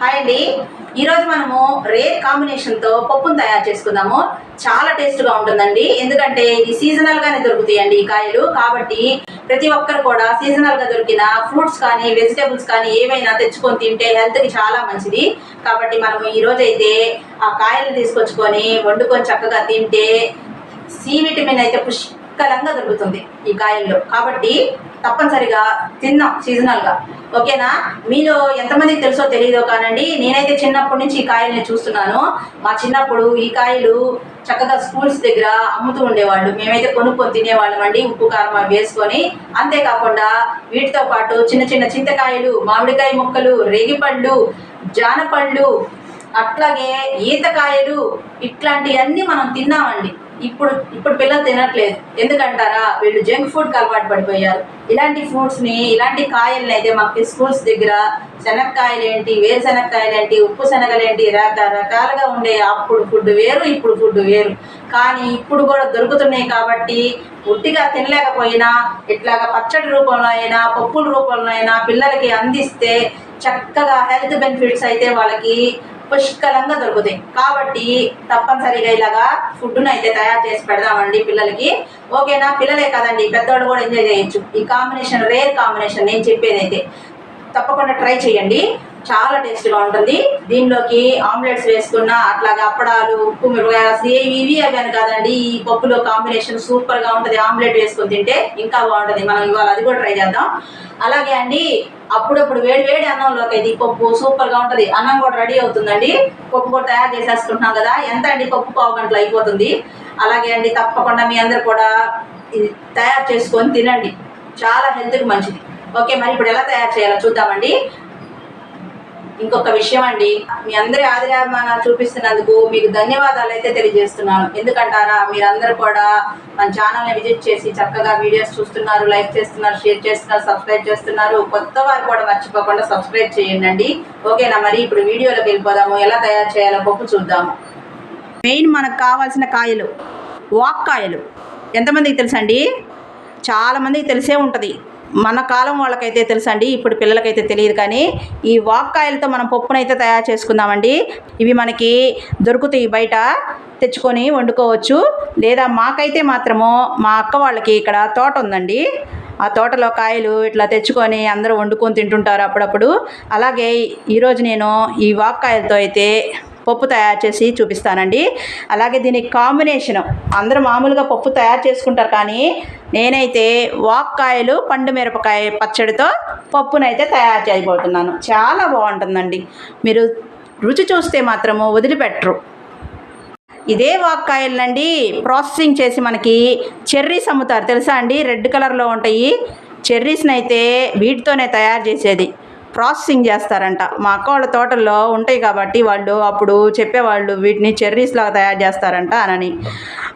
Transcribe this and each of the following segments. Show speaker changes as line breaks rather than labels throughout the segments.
Hi అండి. ఈరోజు మనము రేర్ కాంబినేషన్తో పప్పును తయారు చేసుకుందాము. చాలా టేస్ట్గా ఉంటుందండి. ఎందుకంటే ఇది సీజనల్గానే దొరుకుతాయండి ఈ కాయలు. కాబట్టి ప్రతి ఒక్కరు కూడా సీజనల్గా దొరికిన ఫ్రూట్స్ కానీ వెజిటేబుల్స్ కానీ ఏవైనా తెచ్చుకొని తింటే హెల్త్కి చాలా మంచిది. కాబట్టి మనము ఈరోజైతే అయితే ఆ కాయలు తీసుకొచ్చుకొని వండుకొని చక్కగా తింటే సి విటమిన్ అయితే పుష్కలంగా దొరుకుతుంది ఈ కాయల్లో. కాబట్టి తప్పనిసరిగా తిన్నాం సీజనల్గా. ఓకేనా? మీలో ఎంతమందికి తెలుసో తెలియదో కానండి నేనైతే చిన్నప్పటి నుంచి ఈ కాయల్ని చూస్తున్నాను. మా చిన్నప్పుడు ఈ కాయలు చక్కగా స్కూల్స్ దగ్గర అమ్ముతూ ఉండేవాళ్ళు. మేమైతే కొనుక్కొని తినేవాళ్ళం అండి ఉప్పు కారం వేసుకొని. అంతేకాకుండా వీటితో పాటు చిన్న చిన్న చింతకాయలు మామిడికాయ ముక్కలు రేగిపళ్ళు జానపళ్ళు అట్లాగే ఈతకాయలు ఇట్లాంటివన్నీ మనం తిన్నామండి. ఇప్పుడు ఇప్పుడు పిల్లలు తినట్లేదు. ఎందుకంటారా? వీళ్ళు జంక్ ఫుడ్కి అలవాటు పడిపోయారు. ఇలాంటి ఫ్రూట్స్ని ఇలాంటి కాయల్ని అయితే మాకు స్కూల్స్ దగ్గర శనక్కాయలు ఏంటి వేరుశనక్కాయలు ఏంటి ఉప్పు శనగలేంటి రకరకాలుగా ఉండే అప్పుడు ఫుడ్ వేరు ఇప్పుడు ఫుడ్ వేరు. కానీ ఇప్పుడు కూడా దొరుకుతున్నాయి కాబట్టి ఉట్టిగా తినలేకపోయినా ఇట్లాగ పచ్చడి రూపంలో అయినా పప్పుల రూపంలో అయినా పిల్లలకి అందిస్తే చక్కగా హెల్త్ బెనిఫిట్స్ అయితే వాళ్ళకి పుష్కలంగా దొరుకుతాయి. కాబట్టి తప్పనిసరిగా ఇలాగా ఫుడ్ను అయితే తయారు చేసి పెడదామండి పిల్లలకి. ఓకేనా? పిల్లలే కదండి పెద్దవాళ్ళు కూడా ఎంజాయ్ చేయొచ్చు. ఈ కాంబినేషన్ రేర్ కాంబినేషన్ నేను చెప్పేదైతే తప్పకుండా ట్రై చేయండి. చాలా టేస్ట్గా ఉంటుంది. దీనిలోకి ఆమ్లెట్స్ వేసుకున్న అట్లాగే అప్పడాలు ఉప్పు మిరపకాయలు ఇవి అవి అని కాదండి. ఈ పప్పులో కాంబినేషన్ సూపర్గా ఉంటుంది. ఆమ్లెట్ వేసుకొని తింటే ఇంకా బాగుంటుంది. మనం ఇవాళ అది కూడా ట్రై చేద్దాం. అలాగే అండి అప్పుడప్పుడు వేడి వేడి అన్నంలోకి అయితే ఈ పప్పు సూపర్గా ఉంటుంది. అన్నం కూడా రెడీ అవుతుందండి. పప్పు కూడా తయారు చేసేసుకుంటున్నాం కదా. ఎంత అండి పప్పు పావు గంటలు అయిపోతుంది? అలాగే అండి తప్పకుండా మీ అందరు కూడా ఇది తయారు చేసుకొని తినండి. చాలా హెల్త్కి మంచిది. ఓకే మరి ఇప్పుడు ఎలా తయారు చేయాలో చూద్దామండి. ఇంకొక విషయం అండి. మీ అందరి ఆదరాభిమానాలు చూపిస్తున్నందుకు మీకు ధన్యవాదాలు అయితే తెలియజేస్తున్నాను. ఎందుకంటారా మీరందరూ కూడా మన ఛానల్ని విజిట్ చేసి చక్కగా వీడియోస్ చూస్తున్నారు లైక్ చేస్తున్నారు షేర్ చేస్తున్నారు సబ్స్క్రైబ్ చేస్తున్నారు. కొత్త వారు కూడా మర్చిపోకుండా సబ్స్క్రైబ్ చేయండి ఓకేనా మరి? ఇప్పుడు వీడియోలోకి వెళ్ళిపోదాము. ఎలా తయారు చేయాలో పప్పు చూద్దాము. మెయిన్ మనకు కావాల్సిన కాయలు వాక్కాయలు ఎంతమందికి తెలుసండి? చాలామందికి తెలిసే ఉంటుంది. మన కాలం వాళ్ళకైతే తెలుసండి ఇప్పుడు పిల్లలకైతే తెలియదు కానీ ఈ వాక్కాయలతో మనం పప్పునైతే తయారు చేసుకుందామండి. ఇవి మనకి దొరుకుతాయి బయట తెచ్చుకొని వండుకోవచ్చు. లేదా మాకైతే మాత్రము మా అక్క వాళ్ళకి ఇక్కడ తోట ఉందండి. ఆ తోటలో కాయలు ఇట్లా తెచ్చుకొని అందరూ వండుకొని తింటుంటారు అప్పుడప్పుడు. అలాగే ఈరోజు నేను ఈ వాక్కాయలతో అయితే పప్పు తయారు చేసి చూపిస్తానండి. అలాగే దీనికి కాంబినేషను అందరూ మామూలుగా పప్పు తయారు చేసుకుంటారు కానీ నేనైతే వాక్కాయలు పండు మిరపకాయ పచ్చడితో పప్పునైతే తయారు చేయబోతున్నాను. చాలా బాగుంటుందండి. మీరు రుచి చూస్తే మాత్రము వదిలిపెట్టరు. ఇదే వాక్కాయలనండి ప్రాసెసింగ్ చేసి మనకి చెర్రీస్ అమ్ముతారు. తెలుసా అండి? రెడ్ కలర్లో ఉంటాయి. చెర్రీస్ని అయితే వీటితోనే తయారు చేసేది. ప్రాసెసింగ్ చేస్తారంట. మా అక్క వాళ్ళ తోటల్లో ఉంటాయి కాబట్టి వాళ్ళు అప్పుడు చెప్పేవాళ్ళు వీటిని చెర్రీస్ లాగా తయారు చేస్తారంట అనని.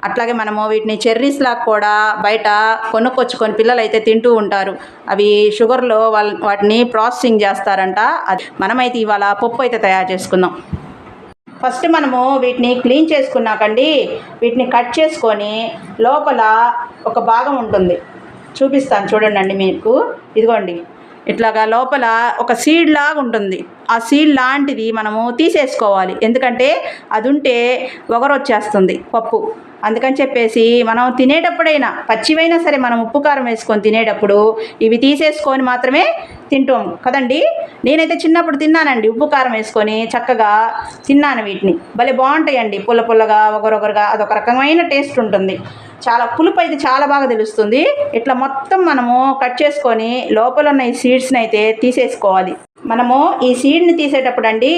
అట్లాగే మనము వీటిని చెర్రీస్ లాగా కూడా బయట కొనుక్కొచ్చుకొని పిల్లలు అయితే తింటూ ఉంటారు. అవి షుగర్లో వాళ్ళ వాటిని ప్రాసెసింగ్ చేస్తారంట. అది మనమైతే ఇవాళ పప్పు అయితే తయారు చేసుకుందాం. ఫస్ట్ మనము వీటిని క్లీన్ చేసుకున్నాకండి వీటిని కట్ చేసుకొని లోపల ఒక భాగం ఉంటుంది. చూపిస్తాను చూడండి మీకు. ఇదిగోండి. ఇట్లాగా లోపల ఒక సీడ్ లాగా ఉంటుంది. ఆ సీడ్ లాంటిది మనము తీసేసుకోవాలి. ఎందుకంటే అది ఉంటే వచ్చేస్తుంది పప్పు. అందుకని చెప్పేసి మనం తినేటప్పుడైనా పచ్చివైనా సరే మనం ఉప్పు కారం వేసుకొని తినేటప్పుడు ఇవి తీసేసుకొని మాత్రమే తింటాం. కదండి? నేనైతే చిన్నప్పుడు తిన్నానండి ఉప్పు కారం వేసుకొని చక్కగా తిన్నాను వీటిని. భలే బాగుంటాయండి పుల్ల పుల్లగా ఒకరొకరుగా అదొక రకమైన టేస్ట్ ఉంటుంది. చాలా పులుపు అయితే చాలా బాగా తెలుస్తుంది. ఇట్లా మొత్తం మనము కట్ చేసుకొని లోపల ఉన్న ఈ సీడ్స్ని అయితే తీసేసుకోవాలి. మనము ఈ సీడ్ని తీసేటప్పుడు అండి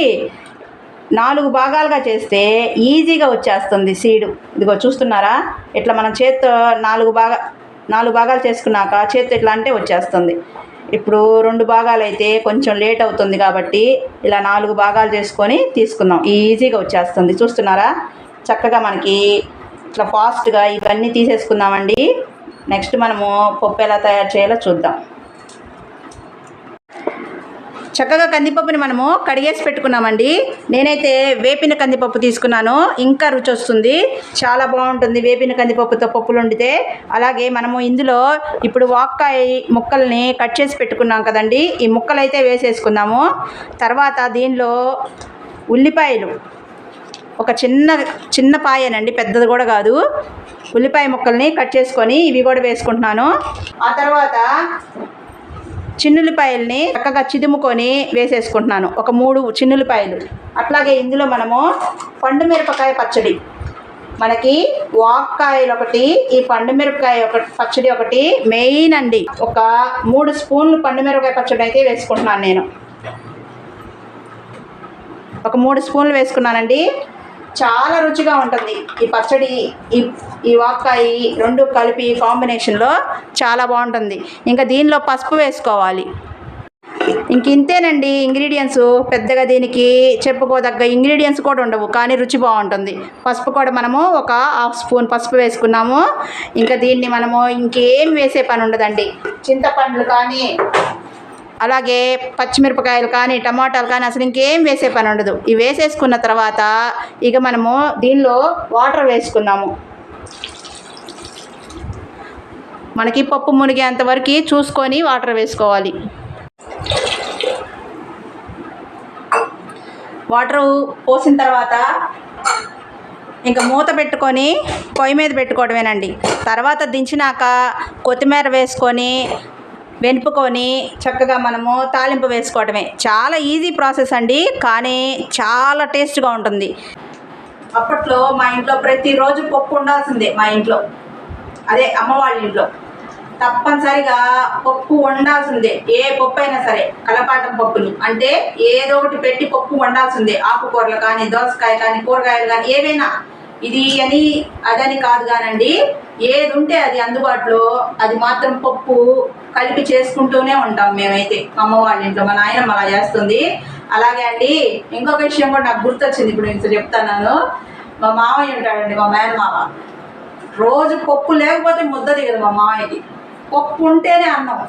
నాలుగు భాగాలుగా చేస్తే ఈజీగా వచ్చేస్తుంది సీడు. ఇదిగో చూస్తున్నారా? ఇట్లా మనం చేత్తో నాలుగు భాగా నాలుగు భాగాలు చేసుకున్నాక చేత్తో ఇట్లా అంటే వచ్చేస్తుంది. ఇప్పుడు రెండు భాగాలు అయితే కొంచెం లేట్ అవుతుంది కాబట్టి ఇలా నాలుగు భాగాలు చేసుకొని తీసుకుందాం. ఈజీగా వచ్చేస్తుంది. చూస్తున్నారా? చక్కగా మనకి ఇట్లా ఫాస్ట్గా ఇవన్నీ తీసేసుకుందామండి. నెక్స్ట్ మనము పప్పు ఎలా తయారు చేయాలో చూద్దాం. చక్కగా కందిపప్పుని మనము కడిగేసి పెట్టుకున్నామండి. నేనైతే వేపిన కందిపప్పు తీసుకున్నాను. ఇంకా రుచి వస్తుంది. చాలా బాగుంటుంది వేపిన కందిపప్పుతో పప్పులు వండితే. అలాగే మనము ఇందులో ఇప్పుడు వాక్కాయ ముక్కల్ని కట్ చేసి పెట్టుకున్నాం కదండి. ఈ ముక్కలైతే వేసేసుకుందాము. తర్వాత దీనిలో ఉల్లిపాయలు. ఒక చిన్న చిన్న పాయేనండి. పెద్దది కూడా కాదు. ఉల్లిపాయ ముక్కల్ని కట్ చేసుకొని ఇవి కూడా వేసుకుంటున్నాను. ఆ తర్వాత చిన్నులపాయల్ని చక్కగా చిదుముకొని వేసేసుకుంటున్నాను. ఒక మూడు చిన్నులపాయలు. అట్లాగే ఇందులో మనము పండు మిరపకాయ పచ్చడి. మనకి వాక్కాయలు ఒకటి ఈ పండు మిరపకాయ ఒక పచ్చడి ఒకటి మెయిన్ అండి. ఒక మూడు స్పూన్లు పండుమిరపకాయ పచ్చడి అయితే వేసుకుంటున్నాను నేను. ఒక మూడు స్పూన్లు వేసుకున్నానండి. చాలా రుచిగా ఉంటుంది. ఈ పచ్చడి ఈ ఈ వాక్కాయ రెండు కలిపి కాంబినేషన్లో చాలా బాగుంటుంది. ఇంకా దీనిలో పసుపు వేసుకోవాలి. ఇంక ఇంతేనండి ఇంగ్రీడియంట్స్. పెద్దగా దీనికి చెప్పుకోదగ్గ ఇంగ్రీడియంట్స్ కూడా ఉండవు కానీ రుచి బాగుంటుంది. పసుపు కూడా మనము ఒక హాఫ్ స్పూన్ పసుపు వేసుకున్నాము. ఇంకా దీన్ని మనము ఇంకేం వేసే పని ఉండదండి. చింతపండ్లు కానీ అలాగే పచ్చిమిరపకాయలు కానీ టమాటాలు కానీ అసలు ఇంకేం వేసే పని ఉండదు. ఇవి వేసేసుకున్న తర్వాత ఇక మనము దీనిలో వాటర్ వేసుకున్నాము మనకి పప్పు మునిగేంత వరకు చూసుకొని వాటర్ వేసుకోవాలి. వాటర్ పోసిన తర్వాత ఇంకా మూత పెట్టుకొని పొయ్యి మీద పెట్టుకోవడమేనండి. తర్వాత దించినాక కొత్తిమీర వేసుకొని వెనుపుకొని చక్కగా మనము తాలింపు వేసుకోవడమే చాలా ఈజీ ప్రాసెస్ అండి కానీ చాలా టేస్ట్గా ఉంటుంది. అప్పట్లో మా ఇంట్లో ప్రతిరోజు పప్పు ఉండాల్సిందే మా ఇంట్లో. అదే అమ్మవాళ్ళ ఇంట్లో. తప్పనిసరిగా పప్పు వండాల్సిందే ఏ పప్పు అయినా సరే. కలపాటం పప్పులు అంటే ఏదో ఒకటి పెట్టి పప్పు వండాల్సిందే. ఆకుకూరలు కానీ దోసకాయ కానీ కూరగాయలు కానీ ఏవైనా. ఇది అని అదని కాదు కానండి. ఏది ఉంటే అది అందుబాటులో అది మాత్రం పప్పు కలిపి చేసుకుంటూనే ఉంటాం మేమైతే. మా అమ్మ వాళ్ళ ఇంట్లో మా నాయనమ్మ అలా చేస్తుంది. అలాగే అండి ఇంకొక విషయం కూడా నాకు గుర్తొచ్చింది ఇప్పుడు నేను చెప్తాను మా మామయ్య ఉంటాడండి మా మేనమామ. రోజు పప్పు లేకపోతే ముద్ద దిగదు మా మామయ్యకి. పప్పు ఉంటేనే అన్నం.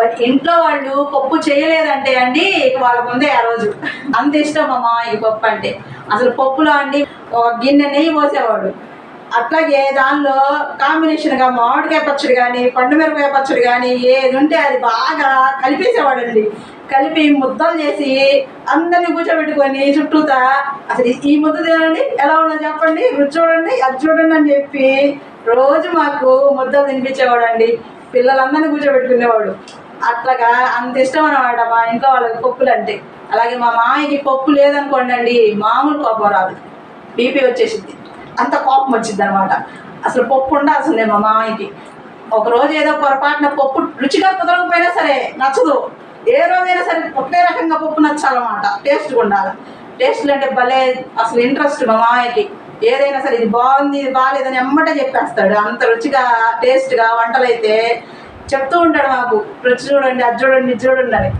బట్ ఇంట్లో వాళ్ళు పప్పు చేయలేదంటే అండి వాళ్ళకు వాళ్ళ ముందే ఆ రోజు. అంత ఇష్టం అమ్మ ఈ పప్పు అంటే. అసలు పప్పులో అండి ఒక గిన్నె నెయ్యి పోసేవాడు. అట్లాగే దానిలో కాంబినేషన్గా మామిడికాయ పచ్చడి కానీ పండు మిరపకాయ పచ్చడి కానీ ఏది ఉంటే అది బాగా కలిపేసేవాడండి. కలిపి ముద్దలు చేసి అందరిని కూర్చోబెట్టుకొని చుట్టూతా అసలు ఈ- ఈ ముద్ద తినండి ఎలా ఉన్నదో చెప్పండి? రుచి చూడండి అది చూడండి అని చెప్పి రోజు మాకు ముద్దలు తినిపించేవాడు అండి పిల్లలందరినీ కూర్చోబెట్టుకునేవాడు. అట్లాగా అంత ఇష్టం అనమాట మా ఇంట్లో వాళ్ళకి పప్పులు అంటే అలాగే మా మామయ్యకి పప్పు లేదనుకోండి అండి మామూలు కోపం రాదు. బీపీ వచ్చేసింది. అంత కోపం వచ్చింది అనమాట అసలు పప్పు ఉండాల్సిందే మా మామయ్యకి. ఒక రోజు ఏదో పొరపాటున పప్పు రుచిగా కుదరకపోయినా సరే నచ్చదు. ఏ రోజైనా సరే ఒకే రకంగా పప్పు నచ్చాలన్నమాట. టేస్ట్గా ఉండాలి. టేస్ట్లు అంటే భలే అసలు ఇంట్రెస్ట్ మా మామయ్యకి. ఏదైనా సరే ఇది బాగుంది ఇది బాగాలేదని ఎమ్మటే చెప్పేస్తాడు. అంత రుచిగా టేస్ట్గా వంటలు అయితే చెప్తూ ఉంటాడు మాకు రుచి చూడండి అది చూడండి ఇది చూడండి అని.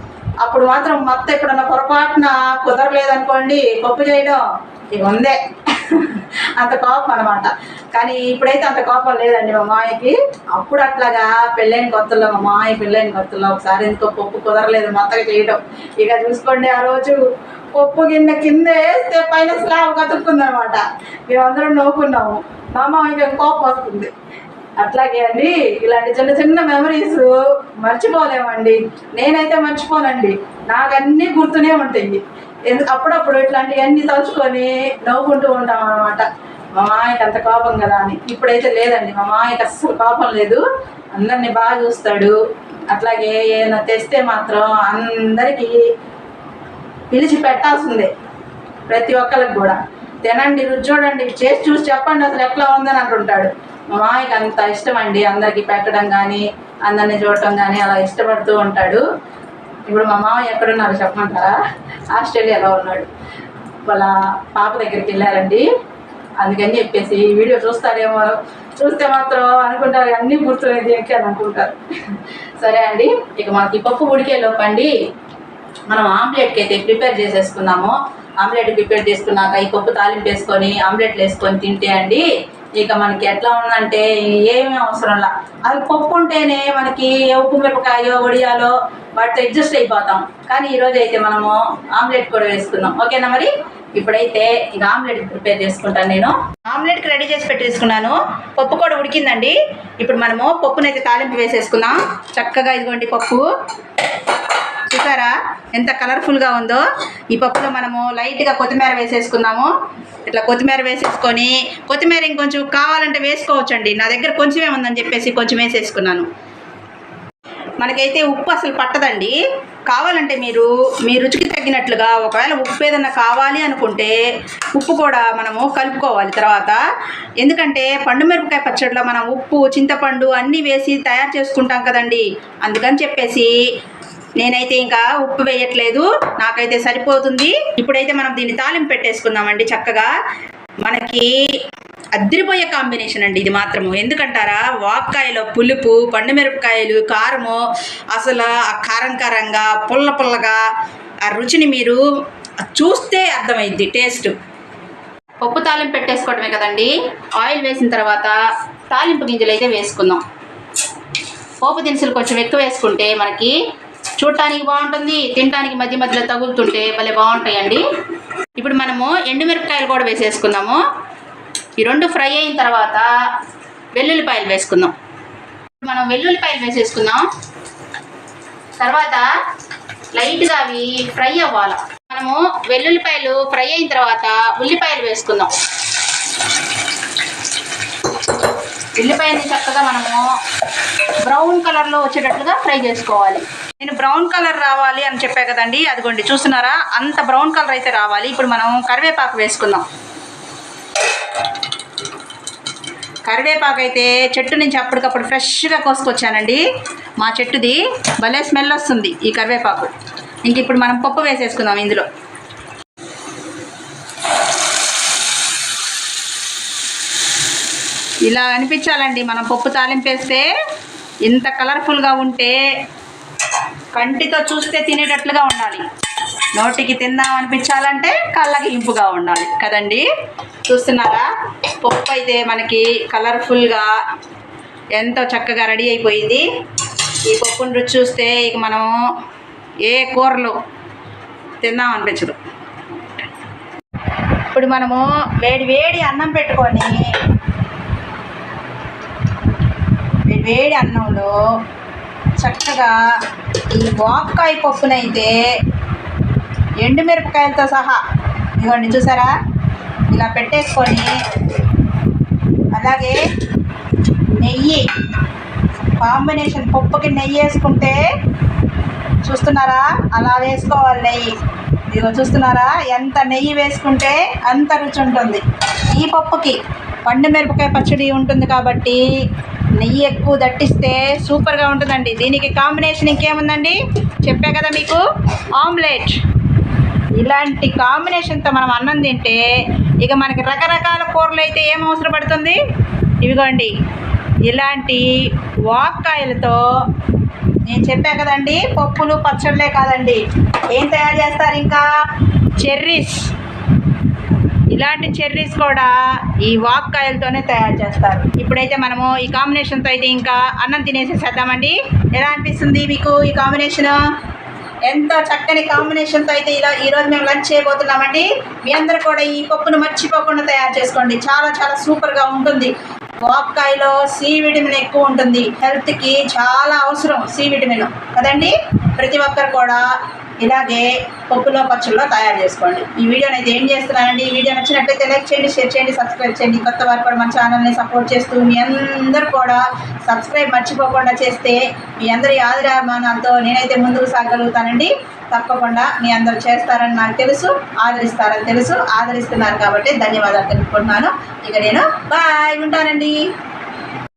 అప్పుడు మాత్రం మత్త ఎప్పుడన్నా పొరపాటున కుదరలేదనుకోండి పప్పు చేయడం ఇక ఉందే. అంత కోపం అనమాట కానీ ఇప్పుడైతే అంత కోపం లేదండి మా మామయ్యకి అప్పుడు అట్లాగా పెళ్ళైన కొత్తలో మా మాయ పెళ్ళైన కొత్తలో ఒకసారి ఎందుకో పప్పు కుదరలేదు మొత్తగా చేయడం. ఇక చూసుకోండి ఆ రోజు. పప్పు గిన్నె కింద వేస్తే పైన స్లాబ్ కతుక్కుందనమాట మేమందరం నవ్వుకున్నాము. మా మామయ్యకి కోపం వస్తుంది? అట్లాగే అండి ఇలాంటి చిన్న చిన్న మెమరీస్ మర్చిపోలేమండి. నేనైతే మర్చిపోనండి. నాకు అన్నీ గుర్తునే ఉంటాయి. ఎందుకు అప్పుడప్పుడు ఇట్లాంటివన్నీ తలుచుకొని నవ్వుకుంటూ ఉంటాం అనమాట మా మామయ్యకి అంత కోపం కదా అని. ఇప్పుడైతే లేదండి. మా మామయ్యకి అస్సలు కోపం లేదు. అందరినీ బాగా చూస్తాడు. అట్లాగే ఏమైనా తెస్తే మాత్రం అందరికీ పిలిచి పెట్టాల్సిందే. ప్రతి ఒక్కరికి కూడా. తినండి రుచి చూడండి. చేసి చూసి చెప్పండి అసలు ఎట్లా ఉందని అంటుంటాడు. మామయ్యకి అంత ఇష్టం అండి అందరికి పెట్టడం కానీ అందరిని చూడటం కానీ అలా ఇష్టపడుతూ ఉంటాడు. ఇప్పుడు మా మామయ్య ఎక్కడున్నారు చెప్పమంటారా? ఆస్ట్రేలియాలో ఉన్నాడు. వాళ్ళ పాప దగ్గరికి వెళ్ళారండి. అందుకని చెప్పేసి ఈ వీడియో చూస్తారేమో చూస్తే మాత్రం అనుకుంటారు. అన్నీ గుర్తున్నాయి దీనికి అని అనుకుంటారు. సరే అండి ఇక మాకు ఈ పప్పు ఉడికే లోపండి మనం ఆమ్లెట్కి అయితే ప్రిపేర్ చేసేసుకున్నాము ఆమ్లెట్ ప్రిపేర్ చేసుకున్నాక ఈ పప్పు తాలింపు వేసుకొని ఆమ్లెట్లు వేసుకొని తింటే అండి ఇక మనకి ఎట్లా ఉందంటే ఏమీ అవసరంలా అది పప్పు ఉంటేనే మనకి ఉప్పు మిరపకాయో వడియాలో వాటితో అడ్జస్ట్ అయిపోతాం. కానీ ఈరోజు అయితే మనము ఆమ్లెట్ కూడా వేసుకుందాం. ఓకేనా మరి? ఇప్పుడైతే ఇక ఆమ్లెట్ ప్రిపేర్ చేసుకుంటాను నేను. ఆమ్లెట్కి రెడీ చేసి పెట్టేసుకున్నాను. పప్పు కూడా ఉడికిందండి. ఇప్పుడు మనము పప్పునైతే తాలింపు వేసేసుకుందాం. చక్కగా ఇదిగోండి పప్పు. చూసారా? ఎంత కలర్ఫుల్గా ఉందో. ఈ పప్పులో మనము లైట్గా కొత్తిమీర వేసేసుకుందాము. ఇట్లా కొత్తిమీర వేసేసుకొని కొత్తిమీర ఇంకొంచెం కావాలంటే వేసుకోవచ్చండి. నా దగ్గర కొంచెమే ఉందని చెప్పేసి కొంచెం వేసేసుకున్నాను. మనకైతే ఉప్పు అసలు పట్టదండి. కావాలంటే మీరు మీ రుచికి తగ్గినట్లుగా ఒకవేళ ఉప్పు ఏదన్నా కావాలి అనుకుంటే ఉప్పు కూడా మనము కలుపుకోవాలి తర్వాత. ఎందుకంటే పండు మిరపకాయ పచ్చడిలో మనం ఉప్పు చింతపండు అన్నీ వేసి తయారు చేసుకుంటాం కదండి. అందుకని చెప్పేసి నేనైతే ఇంకా ఉప్పు వేయట్లేదు నాకైతే సరిపోతుంది. ఇప్పుడైతే మనం దీన్ని తాలింపు పెట్టేసుకుందామండి చక్కగా. మనకి అద్దరిపోయే కాంబినేషన్ అండి ఇది మాత్రము. ఎందుకంటారా? వాక్కాయలో పులుపు పండు మిరపకాయలు కారము అసలు ఆ కారం కారంగా పుల్ల పుల్లగా ఆ రుచిని మీరు చూస్తే అర్థమైద్ది టేస్ట్. పప్పు తాలింపు పెట్టేసుకోవడమే కదండి. ఆయిల్ వేసిన తర్వాత తాలింపు గింజలు అయితే వేసుకుందాం. పోపు దినుసులు కొంచెం ఎక్కువ వేసుకుంటే మనకి చూడటానికి బాగుంటుంది తినడానికి మధ్య మధ్యలో తగులుతుంటే భలే బాగుంటాయండి. ఇప్పుడు మనము ఎండుమిరపకాయలు కూడా వేసేసుకుందాము. ఈ రెండు ఫ్రై అయిన తర్వాత వెల్లుల్లిపాయలు వేసుకుందాం. మనం వెల్లుల్లిపాయలు వేసేసుకుందాం. తర్వాత లైట్గా అవి ఫ్రై అవ్వాలి. మనము వెల్లుల్లిపాయలు ఫ్రై అయిన తర్వాత ఉల్లిపాయలు వేసుకుందాం. ఉల్లిపాయని చక్కగా మనము బ్రౌన్ కలర్లో వచ్చేటట్లుగా ఫ్రై చేసుకోవాలి. నేను బ్రౌన్ కలర్ రావాలి అని చెప్పా కదండి. అదిగోండి చూస్తున్నారా? అంత బ్రౌన్ కలర్ అయితే రావాలి. ఇప్పుడు మనం కరివేపాకు వేసుకుందాం. కరివేపాకు అయితే చెట్టు నుంచి అప్పటికప్పుడు ఫ్రెష్గా కోసుకొచ్చానండి. మా చెట్టుది భలే స్మెల్ వస్తుంది ఈ కరివేపాకు. ఇంక ఇప్పుడు మనం పప్పు వేసేసుకుందాం ఇందులో. ఇలా అనిపించాలండి మనం పప్పు తాలింపేస్తే ఇంత కలర్ఫుల్గా ఉంటే కంటితో చూస్తే తినేటట్లుగా ఉండాలి. నోటికి తిందాం అనిపించాలంటే కళ్ళకి ఇంపుగా ఉండాలి. కదండి? చూస్తున్నారా? పప్పు అయితే మనకి కలర్ఫుల్గా ఎంతో చక్కగా రెడీ అయిపోయింది. ఈ పప్పును రుచి చూస్తే ఇక మనము ఏ కూరలు తిందాం అనిపించదు. ఇప్పుడు మనము వేడి వేడి అన్నం పెట్టుకొని వేడి వేడి అన్నంలో చక్కగా ఈ వాక్కాయ పప్పునైతే ఎండుమిరపకాయలతో సహా ఇవ్వండి చూసారా? ఇలా పెట్టేసుకొని అలాగే నెయ్యి కాంబినేషన్ పప్పుకి నెయ్యి వేసుకుంటే చూస్తున్నారా? అలా వేసుకోవాలి నెయ్యి. ఇదిగో చూస్తున్నారా? ఎంత నెయ్యి వేసుకుంటే అంత రుచి ఉంటుంది. ఈ పప్పుకి పండు మిరపకాయ పచ్చడి ఉంటుంది కాబట్టి నెయ్యి ఎక్కువ దట్టిస్తే సూపర్గా ఉంటుందండి. దీనికి కాంబినేషన్ ఇంకేముందండి? చెప్పా కదా మీకు? ఆమ్లెట్. ఇలాంటి కాంబినేషన్తో మనం అన్నం తింటే ఇక మనకి రకరకాల కూరలు అయితే ఏం అవసరం పడుతుంది? ఇవిగోండి. ఇలాంటి వాక్కాయలతో నేను చెప్పా కదండి పప్పులు పచ్చళ్ళే కాదండి. ఏం తయారు చేస్తారు ఇంకా? చెర్రీస్. ఇలాంటి చెర్రీస్ కూడా ఈ వాక్కాయలతోనే తయారు చేస్తారు. ఇప్పుడైతే మనము ఈ కాంబినేషన్తో అయితే ఇంకా అన్నం తినేసేసేద్దామండి. ఎలా అనిపిస్తుంది మీకు ఈ కాంబినేషన్ ఎంతో చక్కని కాంబినేషన్తో అయితే ఇలా ఈరోజు మేము లంచ్ చేయబోతున్నామండి. మీ అందరూ కూడా ఈ పప్పును మర్చిపోకుండా తయారు చేసుకోండి. చాలా చాలా సూపర్గా ఉంటుంది. వాక్కాయలో సి విటమిన్ ఎక్కువ ఉంటుంది. హెల్త్కి చాలా అవసరం సి విటమిన్. కదండి? ప్రతి ఒక్కరు కూడా ఇలాగే పప్పులో పచ్చళ్ళలో తయారు చేసుకోండి. ఈ వీడియోని అయితే ఏం చేస్తున్నానండి? ఈ వీడియో నచ్చినట్లయితే లైక్ చేయండి షేర్ చేయండి సబ్స్క్రైబ్ చేయండి. కొత్త వారు కూడా మన ఛానల్ని సపోర్ట్ చేస్తూ మీ అందరూ కూడా సబ్స్క్రైబ్ మర్చిపోకుండా చేస్తే మీ అందరి ఆదిరామానాలతో నేనైతే ముందుకు సాగలుగుతానండి. తప్పకుండా మీ అందరు చేస్తారని నాకు తెలుసు ఆదరిస్తారని తెలుసు ఆదరిస్తున్నారు కాబట్టి ధన్యవాదాలు తెలుపుకుంటున్నాను. ఇక నేను బాయ్ ఉంటానండి.